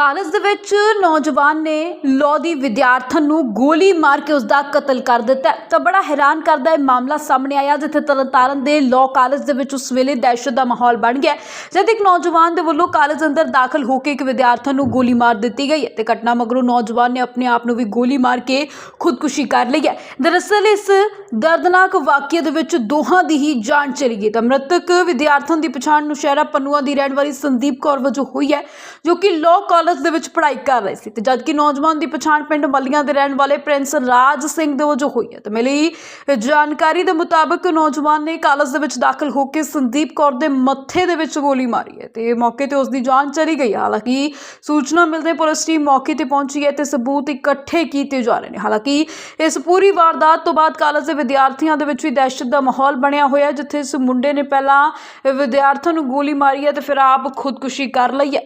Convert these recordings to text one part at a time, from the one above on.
College ਦੇ ਵਿੱਚ ਨੌਜਵਾਨ ਨੇ ਲਾਅ ਦੀ ਵਿਦਿਆਰਥਣ ਨੂੰ ਗੋਲੀ ਮਾਰ ਕੇ ਉਸ ਦਾ ਕਤਲ ਕਰ ਦਿੱਤਾ ਤਾਂ ਬੜਾ ਹੈਰਾਨ ਕਰਦਾ ਇਹ ਮਾਮਲਾ ਸਾਹਮਣੇ ਆਇਆ, ਜਿੱਥੇ ਤਰਨਤਾਰਨ ਦੇ ਲਾਅ ਕਾਲਜ ਦੇ ਵਿੱਚ ਉਸ ਵੇਲੇ ਦਹਿਸ਼ਤ ਦਾ ਮਾਹੌਲ ਬਣ ਗਿਆ ਜਦ ਇੱਕ ਨੌਜਵਾਨ ਦੇ ਵੱਲੋਂ ਕਾਲਜ ਅੰਦਰ ਦਾਖਲ ਹੋ ਕੇ ਇੱਕ ਵਿਦਿਆਰਥਣ ਨੂੰ ਗੋਲੀ ਮਾਰ ਦਿੱਤੀ ਗਈ ਹੈ ਤੇ ਘਟਨਾ ਮਗਰੋਂ ਨੌਜਵਾਨ ਨੇ ਆਪਣੇ ਆਪ ਨੂੰ ਵੀ ਗੋਲੀ ਮਾਰ ਕੇ ਖੁਦਕੁਸ਼ੀ ਕਰ ਲਈ ਹੈ। ਦਰਅਸਲ ਇਸ ਦਰਦਨਾਕ ਵਾਕਿਏ ਦੇ ਵਿੱਚ ਦੋਹਾਂ ਦੀ ਹੀ ਜਾਨ ਚਲੀ ਗਈ ਤਾਂ ਮ੍ਰਿਤਕ ਵਿਦਿਆਰਥਣ ਦੀ ਪਛਾਣ ਨੁਸ਼ਹਿਰਾ ਪੰਨੂਆ ਦੀ ਰਹਿਣ ਵਾਲੀ ਸੰਦੀਪ ਕੌਰ ਵਜੋਂ ਹੋਈ ਹੈ, ਜੋ ਕਿ ਲਾਅ ਕਾਲਜ ਦੇ ਵਿੱਚ ਪੜ੍ਹਾਈ ਕਰ ਰਹੀ ਸੀ ਤੇ ਜਦਕਿ ਨੌਜਵਾਨ ਦੀ ਪਛਾਣ ਪਿੰਡ ਮੱਲੀਆਂ ਦੇ ਰਹਿਣ ਵਾਲੇ ਪ੍ਰਿੰਸ ਰਾਜ ਸਿੰਘ ਦੇ ਵਜੋਂ ਹੋਈ ਹੈ। ਤੇ ਮਿਲੀ ਜਾਣਕਾਰੀ ਦੇ ਮੁਤਾਬਕ ਨੌਜਵਾਨ ਨੇ ਕਾਲਜ ਦੇ ਵਿੱਚ ਦਾਖਲ ਹੋ ਕੇ ਸੰਦੀਪ ਕੌਰ ਦੇ ਮੱਥੇ ਦੇ ਵਿੱਚ ਗੋਲੀ ਮਾਰੀ ਹੈ ਤੇ ਮੌਕੇ ਤੇ ਉਸ ਦੀ ਜਾਨ ਚਲੀ ਗਈ ਹਾਲਾਂਕਿ ਸੂਚਨਾ ਮਿਲਦੇ ਪੁਲਿਸ ਟੀਮ ਮੌਕੇ ਤੇ ਪਹੁੰਚੀ ਹੈ ਤੇ ਸਬੂਤ ਇਕੱਠੇ ਕੀਤੇ ਜਾ ਰਹੇ ਨੇ। ਹਾਲਾਂਕਿ ਇਸ ਪੂਰੀ ਵਾਰਦਾਤ ਤੋਂ ਬਾਅਦ ਕਾਲਜ ਦੇ ਵਿਦਿਆਰਥੀਆਂ ਦੇ ਵਿੱਚ ਵੀ ਦਹਿਸ਼ਤ ਦਾ ਮਾਹੌਲ ਬਣਿਆ ਹੋਇਆ ਜਿੱਥੇ ਇਸ ਮੁੰਡੇ ਨੇ ਪਹਿਲਾਂ ਵਿਦਿਆਰਥਣ ਨੂੰ ਗੋਲੀ ਮਾਰੀ ਹੈ ਤੇ ਫਿਰ ਆਪ ਖੁਦਕੁਸ਼ੀ ਕਰ ਲਈ ਹੈ।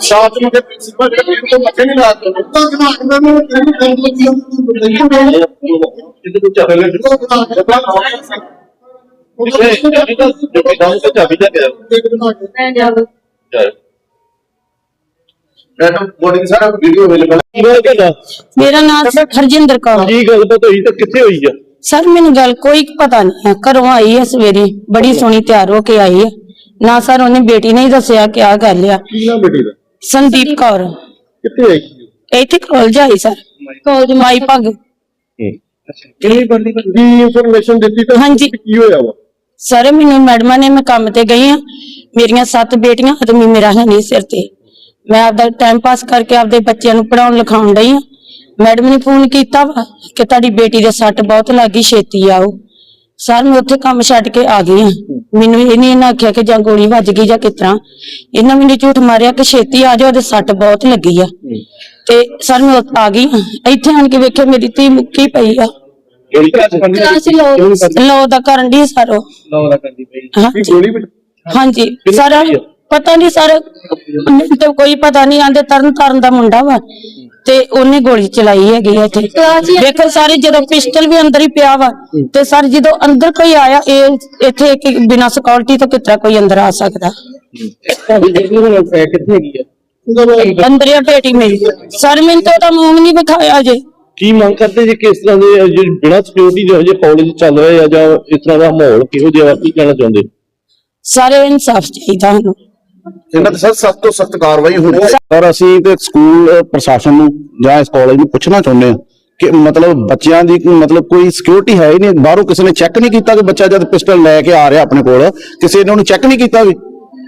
ਸ਼ਾਤ ਨੂੰ ਤੇ ਪ੍ਰਿੰਸੀਪਲ ਜਿਹੜੇ ਤੋਂ ਮੱਥੇ ਨਹੀਂ ਲਾ ਦਿੱਤਾ ਤਾਂ ਜਮਾ ਇਹਨਾਂ ਨੂੰ ਟ੍ਰੇਨਿੰਗ ਕਰਨ ਦੀ ਕਿਤੇ ਕੁਝ ਚੱਲ ਰਿਹਾ ਮੈਂ ਤਾਂ ਬੋਰਡਿੰਗ ਸਾਰਾ ਵੀਡੀਓ ਅਵੇਲੇਬਲ ਮੇਰਾ ਨਾਮ ਹਰਜਿੰਦਰ ਕੌਰ ਕੀ ਗੱਲ ਤਾਂ ਹੋਈ ਤਾਂ ਦਾ ਸੰਦੀਪ ਕੌਰ। ਕਿੱਥੇ ਆਈ ਇੱਥੇ ਕਾਲਜ ਆਈ ਸਰ। ਕਾਲਜ ਮਾਈ ਭਗ। ਕਿੰਨੀ ਬੰਦੀ ਕੀ ਇਨਫੋਰਮੇਸ਼ਨ ਦਿੱਤੀ ਤਾਂ ਹਾਂਜੀ। ਕੀ ਹੋਇਆ ਵਾ? ਸਰ ਮੈਨੂੰ ਮੈਡਮਾਂ ਨੇ ਮੈਂ ਕੰਮ ਤੇ ਗਈ ਆ ਮੇਰੀਆਂ ਸੱਤ ਬੇਟੀਆਂ ਆਦਮੀ ਮੇਰਾ ਹੈ ਨਹੀਂ ਸਿਰ ਤੇ। ਮੈਂ ਆਪਦਾ ਟਾਈਮ ਪਾਸ ਕਰਕੇ ਆਪਦੇ ਬੱਚਿਆਂ ਨੂੰ ਪੜਾਉਣ ਲਿਖਾਉਣ ਡਈ ਆ ਮੈਡਮ ਨੇ ਫੋਨ ਕੀਤਾ ਵਾ ਕਿ ਤੁਹਾਡੀ ਬੇਟੀ ਦੇ ਸੱਟ ਬਹੁਤ ਲੱਗੀ ਛੇਤੀ ਆਓ। ਸਰ ਮੈਂ ਉੱਥੇ ਕੰਮ ਛੱਡ ਕੇ ਆ ਗਈ ਆ ਮੈਨੂੰ ਇਹਨੇ ਇਹਨਾਂ ਆਖਿਆ ਕਿ ਜਾਂ ਗੋਲੀ ਵੱਜ ਗਈ ਜਾਂ ਕਿਸ ਤਰ੍ਹਾਂ। ਇਹਨਾਂ ਮੈਨੂੰ ਝੂਠ ਮਾਰਿਆ ਕਿ ਛੇਤੀ ਆ ਜਾਓ ਉਹਦੇ ਸੱਟ ਬਹੁਤ ਲੱਗੀ ਆ। ਤੇ ਸਰ ਮੈਂ ਉੱਥੇ ਆ ਗਈ ਆਂ। ਇੱਥੇ ਆਣ ਕੇ ਵੇਖਿਆ ਮੇਰੀ ਧੀ ਮੁੱਕੀ ਪਈ ਆ। ਗੋਲੀ ਕਲਾਸ ਲੋ ਲੋ ਦਾ ਕਰਨ ਦੀ ਸਰ। ਉਹ ਲਾਉਣਾ ਕਰਦੀ ਪਈ। ਹਾਂਜੀ ਗੋਲੀ ਵਿੱਚ ਹਾਂਜੀ। ਸਰ? ਪਤਾ ਨਹੀਂ ਸਰ ਮੈਨੂੰ ਤਾਂ ਕੋਈ ਪਤਾ ਨਹੀਂ ਆਂਦੇ ਤਰਨ ਤਾਰਨ ਦਾ ਮੁੰਡਾ ਵਾ। ਤੇ ਉਹਨੇ ਗੋਲੀ ਚਲਾਈ ਹੈਗੀ ਆ ਇੱਥੇ। ਦੇਖੋ ਸਾਰੇ ਜਦੋਂ ਪਿਸਟਲ ਵੀ ਅੰਦਰ ਹੀ ਪਿਆ ਵਾ ਤੇ ਸਰ ਜਦੋਂ ਅੰਦਰ ਕੋਈ ਆਇਆ ਇਹ ਇੱਥੇ ਇੱਕ ਬਿਨਾ ਸਿਕਿਉਰਿਟੀ ਤੋਂ ਕਿਤਰਾ ਕੋਈ ਅੰਦਰ ਆ ਸਕਦਾ। ਕਿੱਥੇ ਹੈਗੀ ਆ ਅੰਦਰ ਹੀ ਆ ਬੇਟੀ ਮੇਰੀ। ਸਰ ਮੈਨੂੰ ਤਾਂ ਉਹਦਾ ਮੂੰਹ ਨਹੀਂ ਵਿਖਾਇਆ ਜੇ ਕੀ ਮੰਗ ਕਰਦੇ ਜੀ ਕਿਸ ਤਰ੍ਹਾਂ ਦੇ ਜੇ ਬਿਨਾਂ ਸਿਕਿਉਰਿਟੀ ਜਿਹੋ ਜਿਹੇ ਕਾਲਜ ਚੱਲ ਰਹੇ ਆ ਜਾਂ ਇਸ ਤਰ੍ਹਾਂ ਦਾ ਮਾਹੌਲ ਕਿਹੋ ਜਿਹਾ ਕੀ ਕਹਿਣਾ ਚਾਹੁੰਦੇ? ਸਾਰੇ ਇਨਸਾਫ ਚਾਹੀਦਾ ਸਾਨੂੰ। ਇਹਨਾਂ ਤੇ ਸਰ ਸਖਤ ਤੋਂ ਸਖਤ ਕਾਰਵਾਈ ਹੋਣੀ ਸਰ, ਅਸੀਂ ਤੇ ਸਕੂਲ ਪ੍ਰਸ਼ਾਸਨ ਨੂੰ ਜਾਂ ਇਸ ਕਾਲਜ ਨੂੰ ਪੁੱਛਣਾ ਚਾਹੁੰਦੇ ਹਾਂ ਕਿ ਮਤਲਬ ਬੱਚਿਆਂ ਦੀ ਮਤਲਬ ਕੋਈ ਸਿਕਿਉਰਿਟੀ ਹੈ ਹੀ ਨਹੀਂ, ਬਾਹਰੋਂ ਕਿਸੇ ਨੇ ਚੈੱਕ ਨਹੀਂ ਕੀਤਾ ਕਿ ਬੱਚਾ ਜਦ ਪਿਸਟਲ ਲੈ ਕੇ ਆ ਰਿਹਾ ਆਪਣੇ ਕੋਲ, ਕਿਸੇ ਨੇ ਉਹਨੂੰ ਚੈੱਕ ਨਹੀਂ ਕੀਤਾ ਵੀ।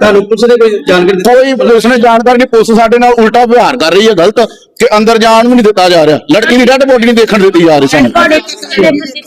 ਤੁਹਾਨੂੰ ਪੁਲਿਸ ਨੇ ਕੋਈ ਜਾਣਕਾਰੀ ਕੋਈ ਪੁਲਿਸ ਨੇ ਜਾਣਕਾਰੀ ਨਹੀਂ ਪੁਲਿਸ ਸਾਡੇ ਨਾਲ ਉਲਟਾ ਵਿਵਹਾਰ ਕਰ ਰਹੀ ਹੈ ਗਲਤ। ਕਿ ਅੰਦਰ ਜਾਣ ਵੀ ਨਹੀਂ ਦਿੱਤਾ ਜਾ ਰਿਹਾ। ਲੜਕੀ ਦੀ ਡੈੱਡ ਬੋਡੀ ਨਹੀਂ ਦੇਖਣ ਦਿੱਤੀ ਜਾ ਰਹੀ ਸਾਨੂੰ।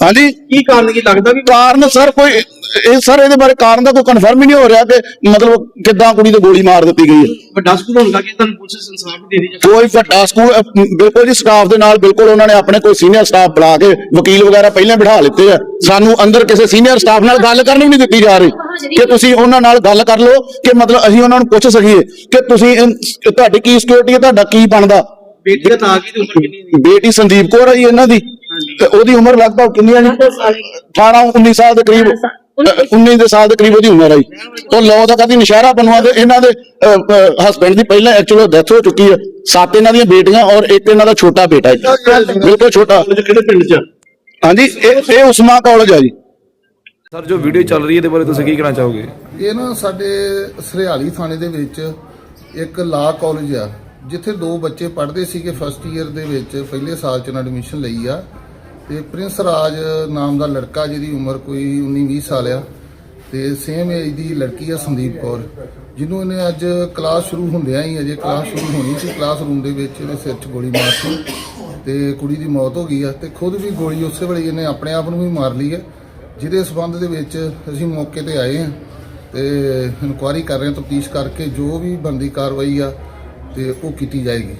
ਹਾਂਜੀ। ਕੀ ਕਾਰਨ ਕੀ ਲੱਗਦਾ ਵੀ ਕਾਰਨ ਸਰ ਕੋਈ ਇਹ ਸਰ ਇਹਦੇ ਬਾਰੇ ਕਾਰਨ ਦਾ ਕੋਈ ਕਨਫਰਮ ਹੀ ਨਹੀਂ ਹੋ ਰਿਹਾ ਕਿ ਮਤਲਬ ਕਿੱਦਾਂ ਕੁੜੀ ਤੇ ਗੋਲੀ ਮਾਰ ਦਿੱਤੀ ਗਈ ਹੈ। ਵੱਡਾ ਸਕੂਲ ਹੁੰਦਾ ਕਿ ਤੁਹਾਨੂੰ ਪੁਲਿਸ ਇਨਸਾਫ ਦੇ ਰਹੀ ਹੈ? ਕੋਈ ਵੱਡਾ ਸਕੂਲ ਅਹ, ਬਿਲਕੁਲ ਜੀ ਸਟਾਫ ਦੇ ਨਾਲ ਬਿਲਕੁਲ ਉਹਨਾਂ ਨੇ ਆਪਣੇ ਕੋਈ ਸੀਨੀਅਰ ਸਟਾਫ ਬੁਲਾ ਕੇ ਵਕੀਲ ਵਗੈਰਾ ਪਹਿਲਾਂ ਬਿਠਾ ਲਿੱਤੇ ਆ। ਸਾਨੂੰ ਅੰਦਰ ਕਿਸੇ ਸੀਨੀਅਰ ਸਟਾਫ ਨਾਲ ਗੱਲ ਕਰਨੀ ਵੀ ਨਹੀਂ ਦਿੱਤੀ ਜਾ ਰਹੀ ਕਿ ਤੁਸੀਂ ਉਹਨਾਂ ਨਾਲ ਗੱਲ ਕਰ ਲਓ ਕਿ ਮਤਲਬ ਅਸੀਂ ਉਹਨਾਂ ਨੂੰ ਪੁੱਛ ਸਕੀਏ ਕਿ ਤੁਸੀਂ ਇਨ- ਤੁਹਾਡੀ ਕੀ ਸਿਕਿਉਰਿਟੀ ਹੈ ਤੁਹਾਡਾ ਕੀ ਬਣਦਾ? ਬੇਟੀ ਦਾ ਨਾਂ ਕੀ ਤੇ ਉਮਰ ਕਿੰਨੀ ਦੀ ਬੇਟੀ ਸੰਦੀਪ ਕੌਰ ਹੈ ਜੀ ਇਹਨਾਂ ਦੀ। ਤੇ ਉਹਦੀ ਉਮਰ ਲਗਭਗ ਕਿੰਨੀ ਹੈ ਜੀ? 18 19 ਸਾਲ ਦੇ ਕਰੀਬ। 19 ਦੇ ਸਾਲ ਦੇ ਕਰੀਬ ਉਹਦੀ ਉਮਰ ਜੀ ਤੋਂ ਲੋ ਦਾ ਕਦੀ ਨਸ਼ਹਿਰਾ ਬਣਵਾ ਦੇ ਇਹਨਾਂ ਦੇ ਹਸਬੰਡ ਦੀ ਪਹਿਲਾਂ ਐਕਚੁਅਲੀ ਡੈਥ ਹੋ ਚੁੱਕੀ ਹੈ। ਸੱਤ ਇਹਨਾਂ ਦੀਆਂ ਬੇਟੀਆਂ ਔਰ ਇੱਕ ਇਹਨਾਂ ਦਾ ਛੋਟਾ ਬੇਟਾ ਹੈ ਬਿਲਕੁਲ ਛੋਟਾ। ਕਿਹੜੇ ਪਿੰਡ 'ਚ ਆ? ਹਾਂਜੀ ਇਹ ਇਹ ਉਸਮਾ ਕਾਲਜ ਹੈ ਜੀ। ਸਰ ਜੋ ਵੀਡੀਓ ਚੱਲ ਰਹੀ ਹੈ ਇਹਦੇ ਬਾਰੇ ਤੁਸੀਂ ਕੀ ਕਹਿਣਾ ਚਾਹੋਗੇ? ਇਹ ਨਾ ਸਾਡੇ ਸਰਿਆਲੀ ਥਾਣੇ ਦੇ ਵਿੱਚ ਇੱਕ ਲਾ ਕਾਲਜ ਆ ਜਿੱਥੇ ਦੋ ਬੱਚੇ ਪੜ੍ਹਦੇ ਸੀਗੇ ਫਸਟ ਈਅਰ ਦੇ ਵਿੱਚ ਪਹਿਲੇ ਸਾਲ ਚ ਇਹਨਾਂ ਐਡਮਿਸ਼ਨ ਲਈ ਆ। ਤੇ ਪ੍ਰਿੰਸ ਰਾਜ ਨਾਮ ਦਾ ਲੜਕਾ ਜਿਹਦੀ ਉਮਰ ਕੋਈ 19-20 ਸਾਲ ਆ ਤੇ ਸੇਮ ਏਜ ਦੀ ਲੜਕੀ ਆ ਸੰਦੀਪ ਕੌਰ, ਜਿਹਨੂੰ ਇਹਨੇ ਅੱਜ ਕਲਾਸ ਸ਼ੁਰੂ ਹੁੰਦਿਆਂ ਹੀ, ਅਜੇ ਕਲਾਸ ਸ਼ੁਰੂ ਹੋਣੀ ਸੀ ਕਲਾਸ ਰੂਮ ਦੇ ਵਿੱਚ ਇਹਦੇ ਸਿਰ 'ਚ ਗੋਲੀ ਮਾਰਤੀ ਤੇ ਕੁੜੀ ਦੀ ਮੌਤ ਹੋ ਗਈ ਆ ਤੇ ਖੁਦ ਵੀ ਗੋਲੀ ਉਸੇ ਵੇਲੇ ਇਹਨੇ ਆਪਣੇ ਆਪ ਨੂੰ ਵੀ ਮਾਰ ਲਈ ਹੈ ਜਿਹਦੇ ਸਬੰਧ ਦੇ ਵਿੱਚ ਅਸੀਂ ਮੌਕੇ ਤੇ ਆਏ ਹਾਂ ਤੇ ਇਨਕੁਆਇਰੀ ਕਰ ਰਹੇ ਹਾਂ ਤਫਤੀਸ਼ ਕਰਕੇ ਜੋ ਵੀ ਬੰਦੀ ਕਾਰਵਾਈ ਆ ਤੇ ਉਹ ਕੀਤੀ ਜਾਏਗੀ।